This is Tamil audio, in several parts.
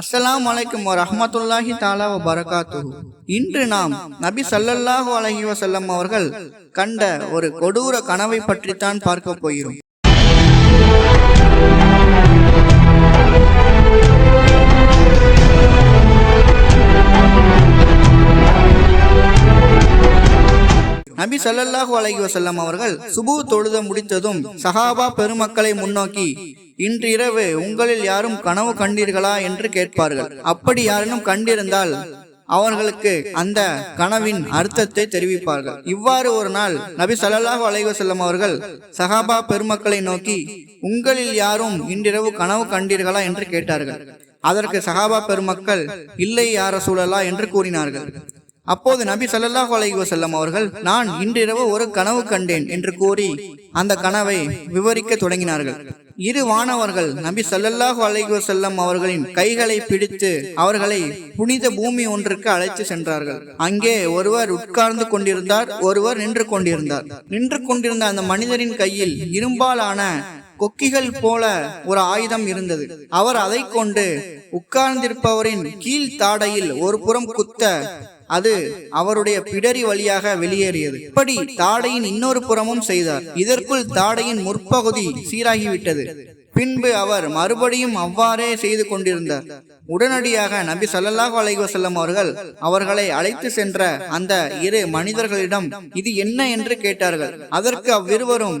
அஸ்ஸலாமு வலைக்கும் ரஹமத்துல்லாஹி தாலா பரகாத்து இன்று நாம் நபி சல்லல்லாஹு அலஹி வசல்லம் அவர்கள் கண்ட ஒரு கொடூர கனவை பற்றித்தான் பார்க்க போகிறோம். நபி சல்லல்லாஹு அலஹி வசல்லம் அவர்கள் சுபு தொழுத முடித்ததும் சஹாபா பெருமக்களை முன்னோக்கி இன்று இரவு உங்களில் யாரும் கனவு கண்டீர்களா என்று கேட்பார்கள். அப்படி யாரும் கண்டிருந்தால் அவர்களுக்கு அந்த கனவின் அர்த்தத்தை தெரிவிப்பார்கள். இவ்வாறு ஒரு நாள் நபி ஸல்லல்லாஹு அலைஹி வஸல்லம் அவர்கள் சஹாபா பெருமக்களை நோக்கி உங்களில் யாரும் இன்றிரவு கனவு கண்டீர்களா? என்று கேட்டார்கள். அதற்கு சஹாபா பெருமக்கள் இல்லை யார சூழலா என்று கூறினார்கள். அப்போது நபி ஸல்லல்லாஹு அலைஹி செல்லம் அவர்கள் நான் இன்றிரவு ஒரு கனவு கண்டேன் என்று கூறி அந்த கனவை விவரிக்க தொடங்கினார்கள். இரு வானவர்கள் நபி ஸல்லல்லாஹு அலைஹி வஸல்லம் அவர்களின் கைகளை பிடித்து அவர்களை புனித பூமி ஒன்றுக்கு அழைத்து சென்றார்கள். அங்கே ஒருவர் உட்கார்ந்து கொண்டிருந்தார் ஒருவர் நின்று கொண்டிருந்தார். நின்று கொண்டிருந்த அந்த மனிதரின் கையில் இரும்பாலான கொக்கிகள் போல ஒரு ஆயுதம் இருந்தது. அவர் அதை கொண்டு உட்கார்ந்திருப்பவரின் கீழ் தாடையில் ஒரு புறம் குத்த அது அவருடைய பிடரி வழியாக வெளியேறியது. இப்படி தாடையின் இன்னொரு புறமும் செய்தார். இதற்குள் தாடையின் முற்பகுதி சீராகிவிட்டது. பின்பு அவர் மறுபடியும் அவ்வாறே செய்து கொண்டிருந்தார். உடனடியாக நபி ஸல்லல்லாஹு அலைவசல்லம் அவர்கள் அவர்களை அழைத்து சென்ற அந்த இரு மனிதர்களிடம் இது என்ன என்று கேட்டார்கள். அதற்கு அவ்விருவரும்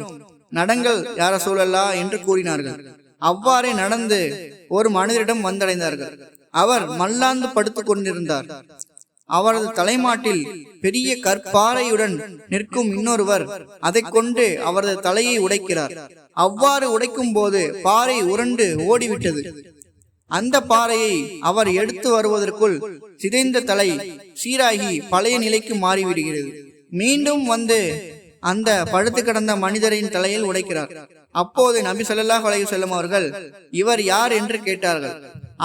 நடங்கள் யார சூழல்லா என்று கூறினார்கள். அவ்வாறே நடந்து ஒரு மனிதரிடம் வந்தடைந்தார்கள். அவர் மல்லாந்து படுத்துக் கொண்டிருந்தார். அவரது தலைமாட்டில் பெரிய கற்பாறையுடன் நிற்கும் இன்னொருவர் அதை கொண்டு அவரது தலையை உடைக்கிறார். அவ்வாறு உடைக்கும் போது பாறை உருண்டு ஓடிவிட்டது. அந்த பாறையை அவர் எடுத்து வருவதற்குள் சிதைந்த தலை சீராகி பழைய நிலைக்கு மாறிவிடுகிறது. மீண்டும் வந்து அந்த படுத்து கிடந்த மனிதரின் தலையில் உடைக்கிறார். அப்போது நபி ஸல்லல்லாஹு அலைஹி செல்லும் அவர்கள் இவர் யார்? என்று கேட்டார்கள்.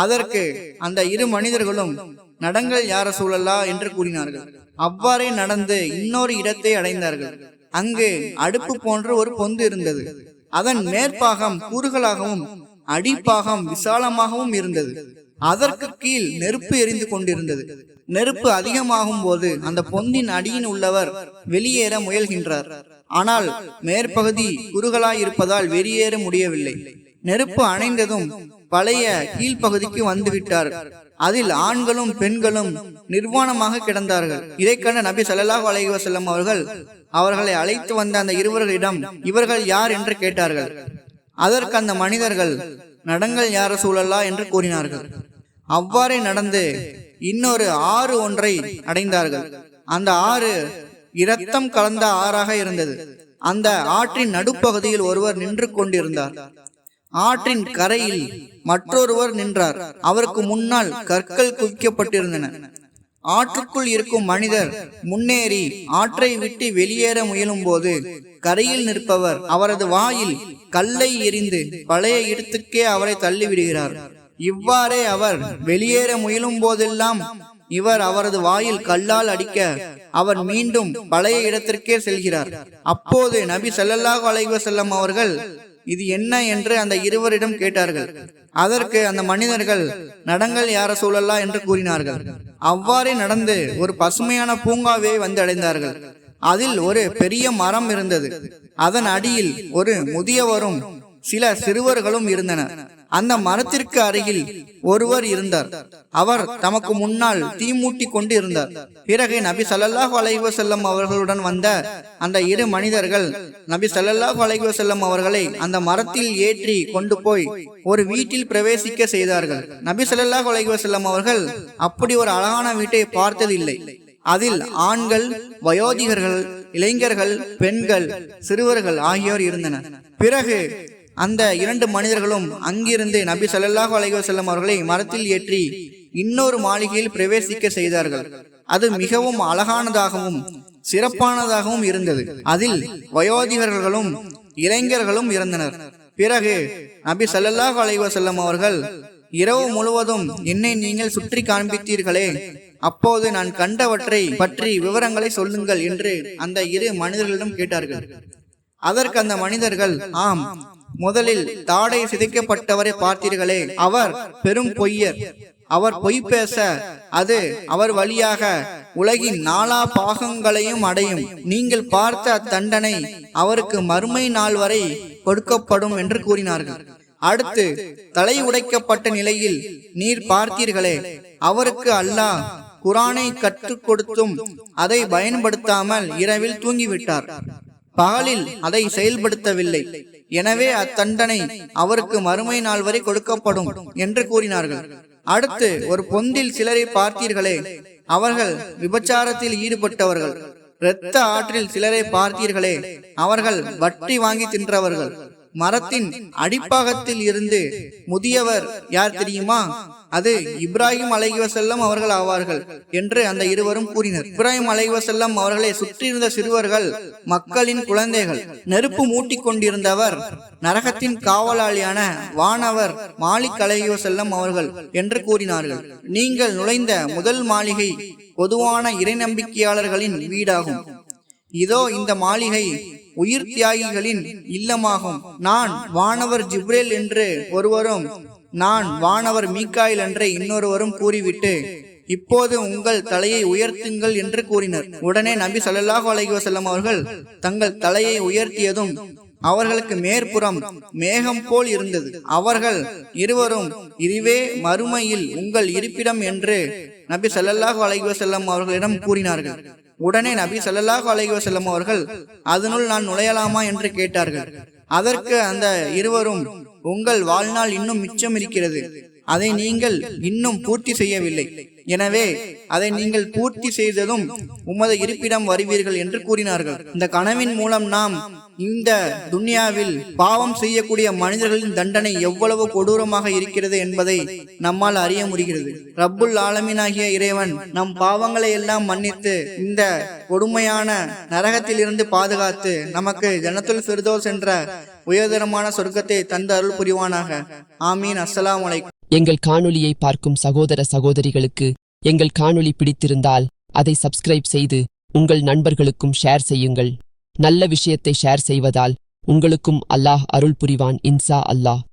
அதற்கு அந்த இரு மனிதர்களும் நடங்கள் யார சூழல்லா என்று கூறினார்கள். அவ்வாறே நடந்து இன்னொரு இடத்தை அடைந்தார்கள். அங்கு அடுப்பு போன்ற ஒரு பொந்து இருந்தது. அதன் மேற்பாகம் கூறுகளாகவும் அடிப்பாகம் விசாலமாகவும் இருந்தது. அதற்கு கீழ் நெருப்பு எரிந்து கொண்டிருந்தது. நெருப்பு அதிகமாகும் போது அந்த பொந்தின் அடியின் உள்ளவர் வெளியேற முயல்கின்றார். ஆனால் மேற்பகுதி குறுகலாய் இருப்பதால் வெளியேற முடியவில்லை. நெருப்பு அணைந்ததும் பழைய கீழ்ப்பகுதிக்கு வந்துவிட்டார். அதில் ஆண்களும் பெண்களும் நிர்வாணமாக கிடந்தார்கள். இதை கண்ட நபி ஸல்லல்லாஹு அலைஹி வஸல்லம் அவர்கள் அவர்களை அழைத்து வந்த அந்த இருவர்களிடம் இவர்கள் யார்? என்று கேட்டார்கள். அதற்கு அந்த மனிதர்கள் நடங்கள் யார சூழல்லா என்று கூறினார்கள். அவ்வாறே நடந்து இன்னொரு ஆறு ஒன்றை அடைந்தார்கள். அந்த ஆறு இரத்தம் கலந்த ஆறாக இருந்தது. அந்த ஆற்றின் நடுப்பகுதியில் ஒருவர் நின்று கொண்டிருந்தார். ஆற்றின் கரையில் மற்றொருவர் நின்றார். அவருக்கு முன்னால் கற்கள் குவிக்கப்பட்டிருந்தன. ஆற்றுக்குள் இருக்கும் மனிதர் முன்னேறி ஆற்றை விட்டு வெளியேற முயலும் போது கரையில் நிற்பவர் அவரது வாயில் கல்லை எறிந்து பழைய இடத்துக்கே அவரை தள்ளிவிடுகிறார். இவ்வாறே அவர் வெளியேற முயலும் போதெல்லாம் இவர் அவரது வாயில் கல்லால் அடிக்க அவர் மீண்டும் பழைய இடத்திற்கே செல்கிறார். அப்போது நபி ஸல்லல்லாஹு அலைவசல்லம் அவர்கள் இது என்ன என்று அந்த இருவரிடம் கேட்டார்கள். அதற்கு அந்த மனிதர்கள் நடங்கள் யார சூழல்லா? என்று கூறினார்கள். அவ்வாறே நடந்து ஒரு பசுமையான பூங்காவை வந்து அடைந்தார்கள். அதில் ஒரு பெரிய மரம் இருந்தது. அதன் அடியில் ஒரு முதியவரும் சில சிறுவர்களும் இருந்தனர். அந்த மரத்திற்கு அருகில் ஒருவர் இருந்தார். அவர் தமக்கு முன்னால் தீ மூட்டி கொண்டு இருந்தார் பிறகு நபி ஸல்லல்லாஹு அலைஹி செல்லம் அவர்களுடன் வந்த அந்த இரு மனிதர்கள் நபி ஸல்லல்லாஹு அலைஹி செல்லம் அவர்களை அந்த மரத்தில் ஏற்றி கொண்டு போய் ஒரு வீட்டில் பிரவேசிக்க செய்தார்கள். நபி ஸல்லல்லாஹு அலைஹி செல்லம் அவர்கள் அப்படி ஒரு அழகான வீட்டை பார்த்ததில்லை. அதில் ஆண்கள் வயோதிகர்கள் இளைஞர்கள் பெண்கள் சிறுவர்கள் ஆகியோர் இருந்தனர். பிறகு அந்த இரண்டு மனிதர்களும் அங்கிருந்து நபி ஸல்லல்லாஹு அலைகோ செல்லம் அவர்களை மரத்தில் ஏற்றி இன்னொரு மாளிகையில் பிரவேசிக்க செய்தார்கள். அது மிகவும் அழகானதாகவும் சிறப்பானதாகவும் இருந்தது. அதில் வயோதிகர்களும் இளைஞர்களும் இருந்தனர் பிறகு நபி ஸல்லல்லாஹு அலைஹி செல்லம் அவர்கள் இரவு முழுவதும் என்னை நீங்கள் சுற்றி காண்பித்தீர்களே அப்போது நான் கண்டவற்றை பற்றி விவரங்களை சொல்லுங்கள் என்று அந்த இரு மனிதர்களிடம் கேட்டார்கள். அதற்கு அந்த மனிதர்கள் ஆம் முதலில் தாடை சிதைக்கப்பட்டவரை பார்த்தீர்களே அவர் பெரும் பொய்யர். அவர் பொய் பேச அது அவர் வழியாக உலகின் நாலா பாகங்களையும் அடையும். நீங்கள் பார்த்த அத்தண்டனை அவருக்கு மறுமை நாள் வரை கொடுக்கப்படும் என்று கூறினார்கள். அடுத்து தலை உடைக்கப்பட்ட நிலையில் நீர் பார்த்தீர்களே அவருக்கு அல்லாஹ் குரானை கற்றுக் கொடுத்தும் அதை பயன்படுத்தாமல் இரவில் தூங்கிவிட்டார். பகலில் அதை செயல்படுத்தவில்லை. எனவே அத்தண்டனை அவருக்கு மறுமை நாள் வரை கொடுக்கப்படும் என்று கூறினார்கள். அடுத்து ஒரு பொந்தில் சிலரை பார்த்தீர்களே. அவர்கள் விபச்சாரத்தில் ஈடுபட்டவர்கள். இரத்த ஆற்றில் சிலரை பார்த்தீர்களே. அவர்கள் வட்டி வாங்கி தின்றவர்கள். மரத்தின் அடிப்பாகத்தில் இருந்து முதியவர் யார் தெரியுமா? அது இப்ராஹிம் அலைவசல்லம் அவர்கள் ஆவார்கள் என்று அந்த இருவரும் கூறினர். இப்ராஹிம் அலைவசல்லம் அவர்களை சுற்றியிருந்த சிறுவர்கள் மக்களின் குழந்தைகள் நெருப்பு மூட்டிக் கொண்டிருந்தவர் நரகத்தின் காவலாளியான வானவர் மாலிக் அலைவசல்லம் அவர்கள் என்று கூறினார்கள். நீங்கள் நுழைந்த முதல் மாளிகை பொதுவான இறைநம்பிக்கையாளர்களின் வீடாகும். இதோ இந்த மாளிகை உயிர் தியாகிகளின் இல்லமாகும். நான் வானவர் ஜிப்ரேல் என்று ஒருவரும் நான் வானவர் மீக்காயில் என்றே இன்னொருவரும் கூறிவிட்டு இப்போது உங்கள் தலையை உயர்த்துங்கள் என்று கூறினர். உடனே நபி சொல்லாஹு அலஹி வசல்லம் அவர்கள் தங்கள் தலையை உயர்த்தியதும் அவர்களுக்கு மேற்புறம் மேகம் போல் இருந்தது. அவர்கள் இருவரும் இதுவே மறுமையில் உங்கள் இருப்பிடம் என்று நபி ஸல்லல்லாஹு அலைஹி வஸல்லம் அவர்களிடம் கூறினார்கள். உடனே நபி ஸல்லல்லாஹு அலைஹி வஸல்லம் அவர்கள் அதனுள் நான் நுழையலாமா? என்று கேட்டார்கள். அதற்கு அந்த இருவரும் உங்கள் வாழ்நாள் இன்னும் மிச்சம் இருக்கிறது. அதை நீங்கள் இன்னும் பூர்த்தி செய்யவில்லை. எனவே அதை நீங்கள் பூர்த்தி செய்ததும் உமது இருப்பிடம் வருவீர்கள் என்று கூறினார்கள். இந்த கனவின் மூலம் நாம் இந்த துன்யாவில் பாவம் செய்யக்கூடிய மனிதர்களின் தண்டனை எவ்வளவு கொடூரமாக இருக்கிறது என்பதை நம்மால் அறிய முடிகிறது. ரப்புல் ஆலமீனாகிய இறைவன் நம் பாவங்களை எல்லாம் மன்னித்து இந்த கொடுமையான நரகத்திலிருந்து பாதுகாத்து நமக்கு ஜனத்துல் ஃபிர்தோஸ் என்ற உயர்தரமான சொர்க்கத்தை தந்து அருள் புரிவானாக. ஆமீன். அஸ்லாம் எங்கள் காணொலியை பார்க்கும் சகோதர சகோதரிகளுக்கு எங்கள் காணொலி பிடித்திருந்தால் அதை சப்ஸ்கிரைப் செய்து உங்கள் நண்பர்களுக்கும் ஷேர் செய்யுங்கள். நல்ல விஷயத்தை ஷேர் செய்வதால் உங்களுக்கும் அல்லாஹ் அருள் புரிவான் இன்சா அல்லாஹ்.